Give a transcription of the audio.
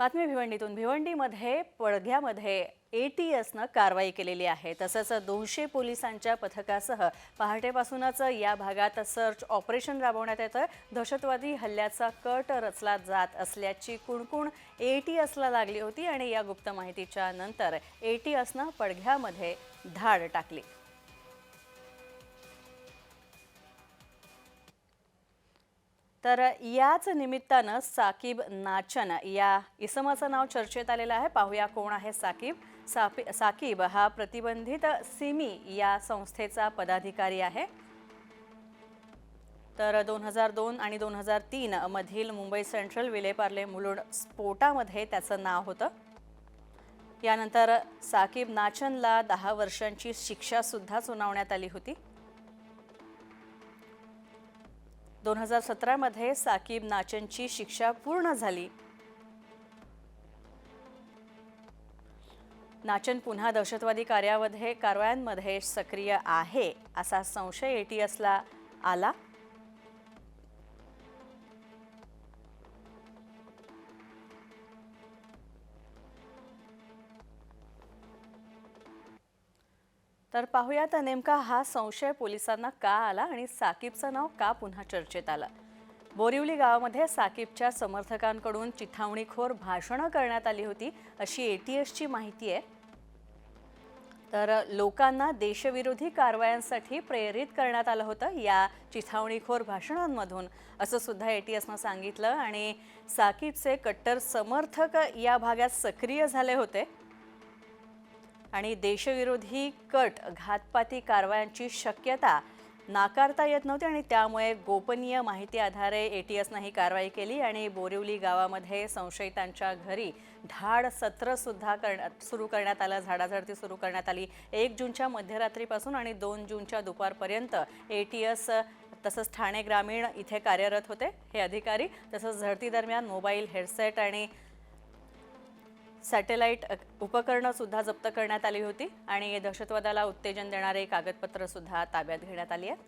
बातमी भिवंडीतून. भिवंडीमध्ये पडघ्यामध्ये A T एसनं कारवाई केलेली आहे. तसंच दोनशे पोलिसांच्या पथकासह पहाटेपासूनच या भागात सर्च ऑपरेशन राबवण्यात येतं दहशतवादी हल्ल्याचा कट रचला जात असल्याची कुणकुण ए टी एसला लागली होती आणि या गुप्त माहितीच्या नंतर ए टी एसनं पडघ्यामध्ये धाड टाकली. तर याच निमित्तानं साकीब नाचन या इसमाचं नाव चर्चेत आलेलं आहे. पाहूया कोण आहे साकीब. सापी साकीब हा प्रतिबंधित सिमी या संस्थेचा पदाधिकारी आहे. तर दोन हजार दोन आणि दोन हजार तीन मधील मुंबई सेंट्रल विलेपार्ले मुलुंड स्फोटामध्ये त्याचं नाव होतं. यानंतर साकीब नाचनला दहा वर्षांची शिक्षासुद्धा सुनावण्यात आली होती. दोन हजार सतरामध्ये साकीब नाचनची शिक्षा पूर्ण झाली. नाचन पुन्हा दहशतवादी कार्यामध्ये कारवायांमध्ये सक्रिय आहे असा संशय एटीएसला आला. तर पाहूयात नेमका हा संशय पोलिसांना का आला आणि साकीबचं नाव का पुन्हा चर्चेत आलं? बोरिवली गावामध्ये साकीबच्या समर्थकांकडून चिथावणीखोर भाषणं करण्यात आली होती अशी एटीएसची माहिती आहे. तर लोकांना देशविरोधी कारवायांसाठी प्रेरित करण्यात आलं होतं या चिथावणीखोर भाषणांमधून. असं सुद्धा एटीएसनं सांगितलं आणि साकीबचे कट्टर समर्थक या भागात सक्रिय झाले होते. आणि देशविरोधी कट घातपाती कारवायांची शक्यता नाकारता येत नव्हती आणि त्यामुळे गोपनीय माहिती आधारे ए टी एसनं ही कारवाई केली आणि बोरिवली गावामध्ये संशयितांच्या घरी धाड सत्रसुद्धा कर करण्यात सुरू करण्यात आलं. झाडाझडती सुरू करण्यात आली. एक जूनच्या मध्यरात्रीपासून आणि दोन जूनच्या दुपारपर्यंत ए टी एस तसंच ठाणे ग्रामीण इथे कार्यरत होते. हे अधिकारी तसंच झडती दरम्यान मोबाईल हेडसेट आणि सॅटेलाईट उपकरणंसुद्धा जप्त करण्यात आली होती आणि दहशतवादाला उत्तेजन देणारे कागदपत्रंसुद्धा ताब्यात घेण्यात आली आहेत.